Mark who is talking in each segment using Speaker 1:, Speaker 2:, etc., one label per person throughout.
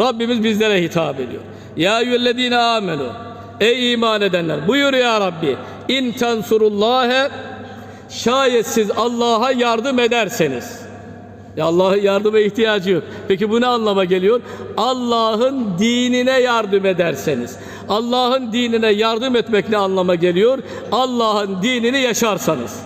Speaker 1: Rabbimiz bizlere hitap ediyor. Ya eyyühellezine amenu. Ey iman edenler. Buyur ya Rabbi. İn tensurullâhe şayet siz Allah'a yardım ederseniz. Ya Allah'ın yardıma ihtiyacı yok. Peki bu ne anlama geliyor? Allah'ın dinine yardım ederseniz. Allah'ın dinine yardım etmek ne anlama geliyor? Allah'ın dinini yaşarsanız.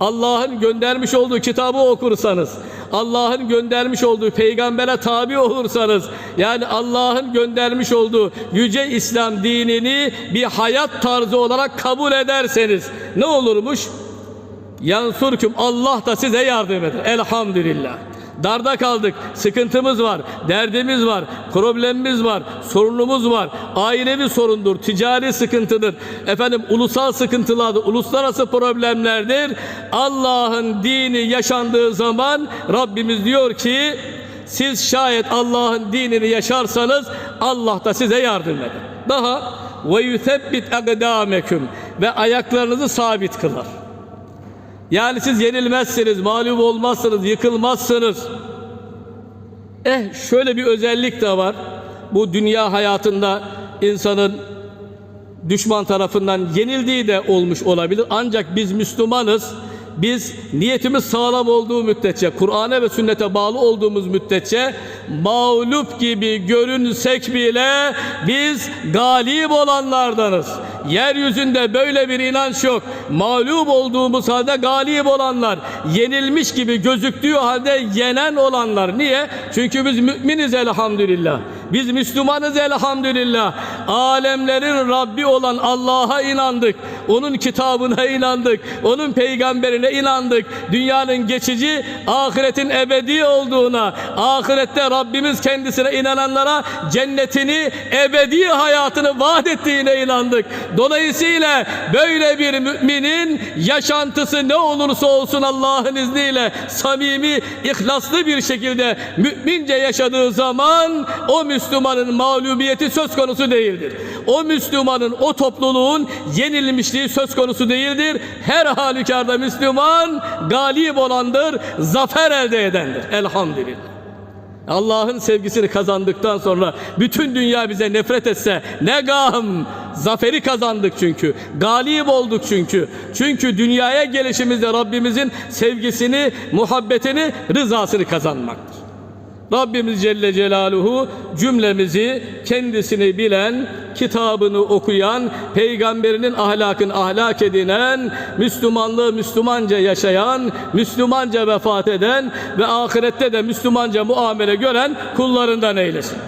Speaker 1: Allah'ın göndermiş olduğu kitabı okursanız, Allah'ın göndermiş olduğu peygambere tabi olursanız, yani Allah'ın göndermiş olduğu yüce İslam dinini bir hayat tarzı olarak kabul ederseniz ne olurmuş? Yansurkum Allah da size yardım eder. Elhamdülillah. Darda kaldık, sıkıntımız var, derdimiz var, problemimiz var, sorunumuz var. Ailevi sorundur, ticari sıkıntıdır. Efendim ulusal sıkıntılardır, uluslararası problemlerdir. Allah'ın dini yaşandığı zaman Rabbimiz diyor ki siz şayet Allah'ın dinini yaşarsanız Allah da size yardım eder. Daha ve yusebbit akdameküm ve ayaklarınızı sabit kılar. Yani siz yenilmezsiniz, mağlup olmazsınız, yıkılmazsınız. Eh şöyle bir özellik de var. Bu dünya hayatında insanın düşman tarafından yenildiği de olmuş olabilir. Ancak biz Müslümanız. Biz niyetimiz sağlam olduğu müddetçe, Kur'an'a ve sünnete bağlı olduğumuz müddetçe mağlup gibi görünsek bile biz galip olanlardanız. Yeryüzünde böyle bir inanç yok. Mağlup olduğumuz halde galip olanlar, yenilmiş gibi gözüktüğü halde yenen olanlar. Niye? Çünkü biz müminiz elhamdülillah. Biz Müslümanız elhamdülillah. Alemlerin Rabbi olan Allah'a inandık. Onun kitabına inandık. Onun peygamberine inandık. Dünyanın geçici, ahiretin ebedi olduğuna, ahirette Rabbimiz kendisine inananlara cennetini, ebedi hayatını vaat ettiğine inandık. Dolayısıyla böyle bir müminin yaşantısı ne olursa olsun Allah'ın izniyle samimi, ihlaslı bir şekilde mümince yaşadığı zaman o Müslümanın mağlubiyeti söz konusu değildir. O Müslümanın, o topluluğun yenilmişliği söz konusu değildir. Her halükarda Müslüman galip olandır, zafer elde edendir. Elhamdülillah. Allah'ın sevgisini kazandıktan sonra bütün dünya bize nefret etse ne gam zaferi kazandık çünkü galip olduk çünkü çünkü dünyaya gelişimizde Rabbimizin sevgisini muhabbetini rızasını kazanmaktır Rabbimiz Celle Celaluhu cümlemizi kendisini bilen, kitabını okuyan, peygamberinin ahlakın ahlak edinen, Müslümanlığı Müslümanca yaşayan, Müslümanca vefat eden ve ahirette de Müslümanca muamele gören kullarından eylesin.